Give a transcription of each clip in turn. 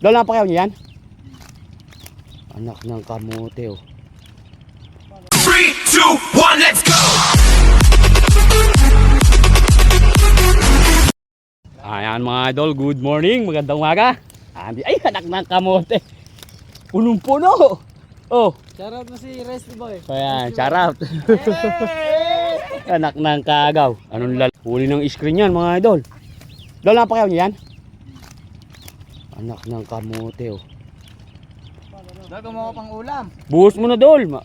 Dol, napakayaw niya yan? Anak ng kamote, oh. Three, two, one, let's go! Ayan mga idol, good morning, magandang umaga. Andi, ay, anak ng kamote. Punong-puno. Oh, Shoutout mo si Resty Boy. ayan, charap. anak ng kagaw. Anong lal... Huli ng screen yan mga idol. Dol, napakayaw niya yan? Anak ng kamote, oh. Bago mo pang ulam. Buhos mo na, Dol. Ma-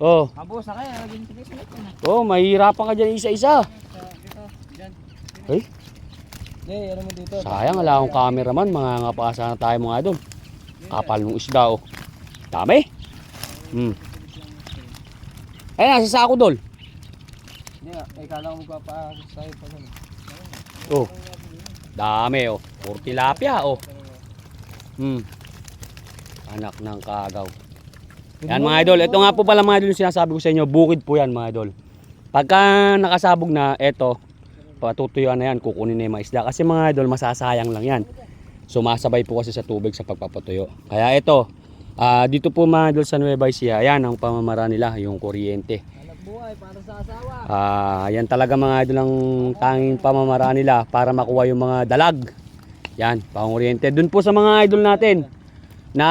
Oh, Abos na kaya, naging tigas-tigas ko na. oh, mahirapan ka dyan isa-isa. Dito, dyan. Ay, Hey, ano mo dito? sayang, wala akong cameraman. Mga ngapasa na tayo mga idol. Kapal ng isda, oh. Dami. Hmm. Ay, nasa sako, Dol. Hindi nga, eh, kala ko magpapaakos tayo pa nun. Oh. Dami, oh. Puro tilapia, oh. Hmm. Anak ng kagaw. Yan mga idol. Ito nga po pala mga idol yung sinasabi ko sa inyo. Bukid po yan mga idol. Pagka nakasabog na, eto, patutuyuan na yan, kukunin na yung mga isda. Kasi mga idol, masasayang lang yan. Sumasabay po kasi sa tubig sa pagpapatuyo. Kaya ito, ah, dito po mga idol sa Nueva Ecija, yan ang pamamaraan nila, yung kuryente. Buhay, para sa asawa. Ah, yan talaga mga idol ang tanging pamamaraan nila para makuha yung mga dalag. Yan, panguryente. Doon po sa mga idol natin na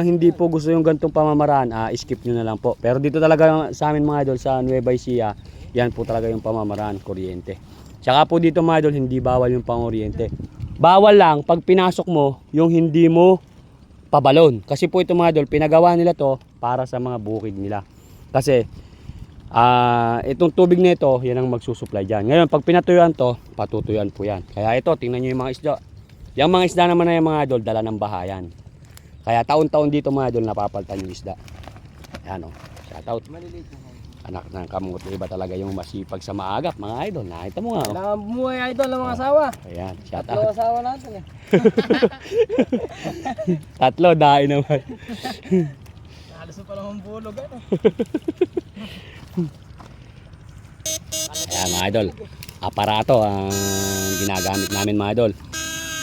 hindi po gusto yung gantong pamamaraan, ah, skip nyo na lang po. Pero dito talaga sa amin mga idol sa Nueva Ecija, yan po talaga yung pamamaraan, kuryente. Tsaka po dito mga idol, hindi bawal yung panguryente. Bawal lang pag pinasok mo yung hindi mo pabalon. Kasi po ito mga idol, pinagawa nila to para sa mga bukid nila. Kasi Ah, itong tubig na ito, yan ang magsusupply diyan. Ngayon, pag pinatuyuan to, patutuyuan po yan. Kaya ito, tingnan niyo yung mga isda. Yung mga isda naman na yung mga idol, dala ng bahayan. Kaya taon-taon dito mga idol, napapaltan yung isda. Yan o, shout out. Maliliit na. Anak ng kamuti, iba talaga yung masipag sa maagap, mga idol. Nakita mo nga. Oh. Bumuhay idol ng mga asawa. Ayan, shout Tatlo out. asawa natin eh. Tatlo, dahil naman. Halos pa lang ang bulog ano. Ayan mga idol, aparato ang ginagamit namin mga idol.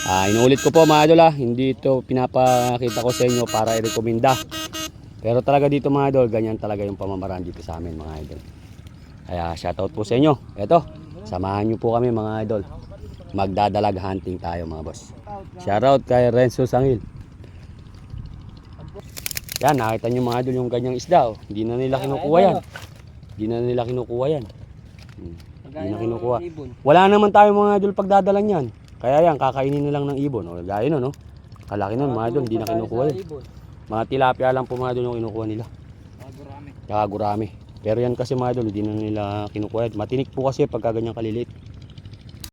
Ah, inuulit ko po mga idol ah, hindi ito pinapakita ko sa inyo para i-recommenda. Pero talaga dito mga idol, ganyan talaga yung pamamaraan dito sa amin mga idol. Kaya shoutout po sa inyo. Ito, samahan nyo po kami mga idol. Magdadalag hunting tayo mga boss. Shoutout kay Renzo Sangil. Yan, nakita nyo mga idol yung ganyang isda. Oh. Hindi na nila kinukuha yan. Hindi na nila kinukuha yan. Hmm. Hindi na kinukuha. Wala naman tayo mga idol pagdadala niyan. Kaya yan, kakainin na lang ng ibon. O, gaya nun, no? Kalaki nun, mga idol, hindi na kinukuha. Mga tilapia lang po mga idol yung kinukuha nila. Magurami. Tsaka gurami. Pero yan kasi mga idol, hindi na nila kinukuha. Matinik po kasi pagka ganyan kaliliit.